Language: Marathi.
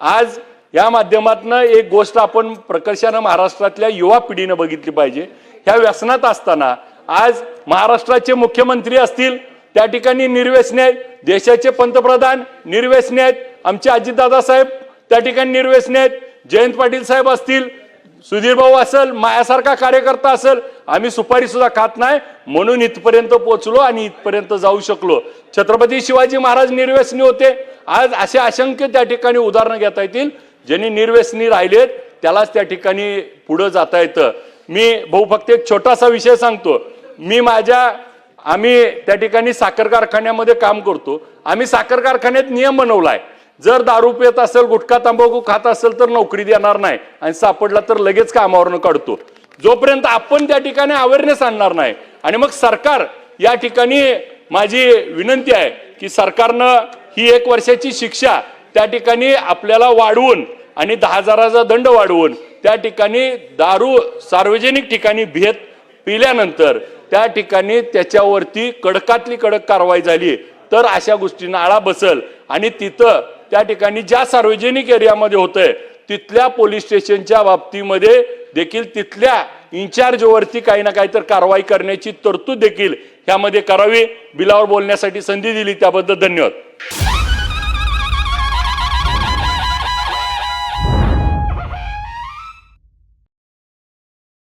आज या माध्यमातनं एक गोष्ट आपण प्रकर्षानं महाराष्ट्रातल्या युवा पिढीनं बघितली पाहिजे. ह्या व्यसनात असताना आज महाराष्ट्राचे मुख्यमंत्री असतील त्या ठिकाणी निर्व्यसने आहेत देशाचे पंतप्रधान निर्व्यसने आहेत आमचे अजितदादा साहेब त्या ठिकाणी निर्व्यसने आहेत जयंत पाटील साहेब असतील सुधीर भाऊ असेल मायासारखा कार्यकर्ता असेल आम्ही सुपारी सुद्धा खात नाही म्हणून इथपर्यंत पोहोचलो आणि इथपर्यंत जाऊ शकलो. छत्रपती शिवाजी महाराज निर्व्यसनी होते आज असे असंख्य त्या ठिकाणी उदाहरणं घेता येतील. ज्यांनी निर्व्यसनी राहिलेत त्यालाच त्या ठिकाणी पुढं जाता येतं. मी भाऊ फक्त एक छोटासा विषय सांगतो. मी माझ्या आम्ही त्या ठिकाणी साखर कारखान्यामध्ये काम करतो. आम्ही साखर कारखान्यात नियम बनवलाय. जर दारू पित असेल गुटखा तंबाखू खात असेल तर नोकरी देणार नाही. आणि सापडला तर लगेच कामावरनं काढतो. जोपर्यंत आपण त्या ठिकाणी अवेअरनेस आणणार नाही आणि मग सरकार या ठिकाणी माझी विनंती आहे की सरकारनं ही एक वर्षाची शिक्षा त्या ठिकाणी आपल्याला वाढवून आणि दहा हजाराचा दंड वाढवून त्या ठिकाणी दारू सार्वजनिक ठिकाणी भेद पिल्यानंतर त्या ठिकाणी त्याच्यावरती कडकातली कडक कारवाई झाली. तर अशा गोष्टींना आळा बसल आणि तिथं त्या ठिकाणी ज्या सार्वजनिक एरियामध्ये होतंय तिथल्या पोलीस स्टेशनच्या बाबतीमध्ये देखील तिथल्या इन्चार्जवरती काही ना काही तर कारवाई करण्याची तरतूद देखील ह्यामध्ये करावी. बिलावर बोलण्यासाठी संधी दिली त्याबद्दल धन्यवाद.